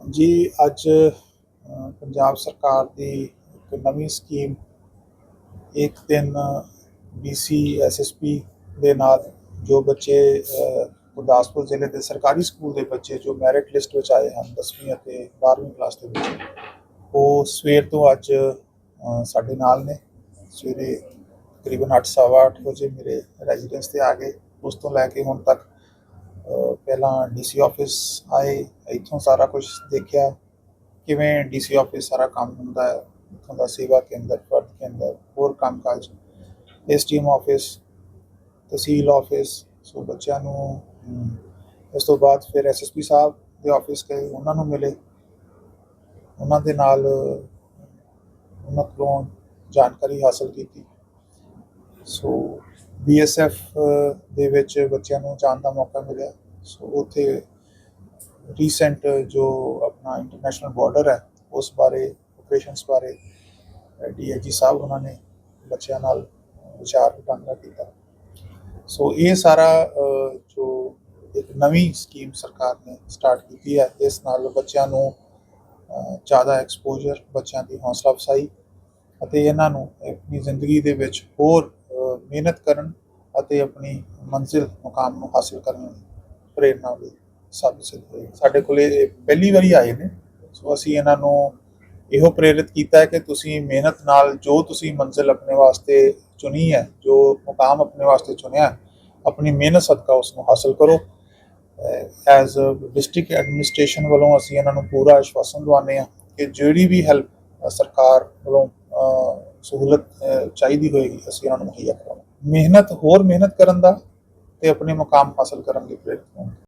ਜੀ, ਅੱਜ ਪੰਜਾਬ ਸਰਕਾਰ ਦੀ ਇੱਕ ਨਵੀਂ ਸਕੀਮ, ਇੱਕ ਦਿਨ ਬੀਸੀ ਐਸਐਸਪੀ ਦੇ ਨਾਲ ਜੋ ਬੱਚੇ ਗੁਰਦਾਸਪੁਰ ਜ਼ਿਲ੍ਹੇ ਦੇ ਸਰਕਾਰੀ ਸਕੂਲ ਦੇ ਬੱਚੇ ਜੋ ਮੈਰਿਟ ਲਿਸਟ ਵਿੱਚ ਆਏ ਹਨ 10ਵੀਂ ਅਤੇ 12ਵੀਂ ਕਲਾਸ ਦੇ ਵਿੱਚ ਉਹ ਸਵੇਰ ਤੋਂ ਅੱਜ ਸਾਡੇ ਨਾਲ ਨੇ। ਸਵੇਰੇ ਤਕਰੀਬਨ 8:30 ਵਜੇ ਮੇਰੇ ਰੈਜ਼ੀਡੈਂਸ ਤੇ ਆ ਗਏ। ਉਸ ਤੋਂ ਲੈ ਕੇ ਹੁਣ ਤੱਕ ਪਹਿਲਾਂ ਡੀਸੀ ਆਫਿਸ ਆਏ, ਇੱਥੋਂ ਸਾਰਾ ਕੁਝ ਦੇਖਿਆ। ਕਿਵੇਂ ਡੀਸੀ ਆਫਿਸ ਸਾਰਾ ਕੰਮ ਹੁੰਦਾ ਹੈ? ਇੱਥੋਂ ਦਾ ਸੇਵਾ ਕੇਂਦਰ, ਫਰਦ ਕੇਂਦਰ, ਹੋਰ ਕੰਮਕਾਜ ਐਸਟੀਐਮ ਆਫਿਸ ਤਹਿਸੀਲ ਆਫਿਸ ਸੋ ਬੱਚਿਆਂ ਨੂੰ ਇਸ ਤੋਂ ਬਾਅਦ ਫਿਰ ਐਸਐਸਪੀ ਸਾਹਿਬ ਦੇ ਆਫਿਸ ਗਏ, ਉਹਨਾਂ ਨੂੰ ਮਿਲੇ। ਉਹਨਾਂ ਦੇ ਨਾਲ ਉਹਨਾਂ ਕੋਲੋਂ ਜਾਣਕਾਰੀ ਹਾਸਲ ਕੀਤੀ। ਸੋ ਬੀਐਸਐਫ ਦੇ ਵਿੱਚ ਬੱਚਿਆਂ ਨੂੰ ਜਾਣ ਦਾ ਮੌਕਾ ਮਿਲਿਆ। ਸੋ ਉੱਥੇ ਰੀਸੈਂਟ ਜੋ ਆਪਣਾ ਇੰਟਰਨੈਸ਼ਨਲ ਬਾਰਡਰ ਹੈ, ਉਸ ਬਾਰੇ ਆਪਰੇਸ਼ਨਸ ਬਾਰੇ ਡੀਆਈਜੀ ਸਾਹਿਬ ਉਹਨਾਂ ਨੇ ਬੱਚਿਆਂ ਨਾਲ ਵਿਚਾਰ ਵਟਾਂਦਰਾ ਕੀਤਾ। ਸੋ ਇਹ ਸਾਰਾ ਜੋ ਇੱਕ ਨਵੀਂ ਸਕੀਮ ਸਰਕਾਰ ਨੇ ਸਟਾਰਟ ਕੀਤੀ ਹੈ, ਇਸ ਨਾਲ ਬੱਚਿਆਂ ਨੂੰ ਜ਼ਿਆਦਾ ਐਕਸਪੋਜ਼ਰ ਬੱਚਿਆਂ ਦੀ ਹੌਸਲਾ ਅਫਸਾਈ ਅਤੇ ਇਹਨਾਂ ਨੂੰ ਆਪਣੀ ਜ਼ਿੰਦਗੀ ਦੇ ਵਿੱਚ ਹੋਰ ਮਿਹਨਤ ਕਰਨ ਅਤੇ ਆਪਣੀ ਮੰਜ਼ਿਲ, ਮੁਕਾਮ ਨੂੰ ਹਾਸਲ ਕਰਨ ਲਈ ਪ੍ਰੇਰਨਾ ਵੀ ਸਾਬਿਤ ਸਿੱਧ ਹੋਈ। ਸਾਡੇ ਕੋਲ ਇਹ ਪਹਿਲੀ ਵਾਰੀ ਆਏ ਨੇ। ਸੋ ਅਸੀਂ ਇਹਨਾਂ ਨੂੰ ਇਹੋ ਪ੍ਰੇਰਿਤ ਕੀਤਾ ਹੈ ਕਿ ਤੁਸੀਂ ਮਿਹਨਤ ਨਾਲ ਜੋ ਤੁਸੀਂ ਮੰਜ਼ਿਲ ਆਪਣੇ ਵਾਸਤੇ ਚੁਣੀ ਹੈ, ਜੋ ਮੁਕਾਮ ਆਪਣੇ ਵਾਸਤੇ ਚੁਣਿਆ ਆਪਣੀ ਮਿਹਨਤ ਸਦਕਾ ਉਸ ਨੂੰ ਹਾਸਲ ਕਰੋ। ਐਜ਼ ਡਿਸਟ੍ਰਿਕਟ ਐਡਮਿਨਿਸਟ੍ਰੇਸ਼ਨ ਵੱਲੋਂ ਅਸੀਂ ਇਹਨਾਂ ਨੂੰ ਪੂਰਾ ਆਸ਼ਵਾਸਨ ਦਵਾਉਂਦੇ ਹਾਂ ਕਿ ਜਿਹੜੀ ਵੀ ਹੈਲਪ ਸਰਕਾਰ ਵੱਲੋਂ ਸਹੂਲਤ ਚਾਹੀਦੀ ਹੋਏਗੀ, ਅਸੀਂ ਇਹਨਾਂ ਨੂੰ ਮੁਹੱਈਆ ਕਰਾਂਗੇ। ਮਿਹਨਤ ਹੋਰ ਮਿਹਨਤ ਕਰਨ ਦਾ ਤੇ ਆਪਣੇ ਮੁਕਾਮ ਹਾਸਲ ਕਰਨ ਲਈ ਪ੍ਰੇਰਿਤ ਹੋਵਾਂਗੇ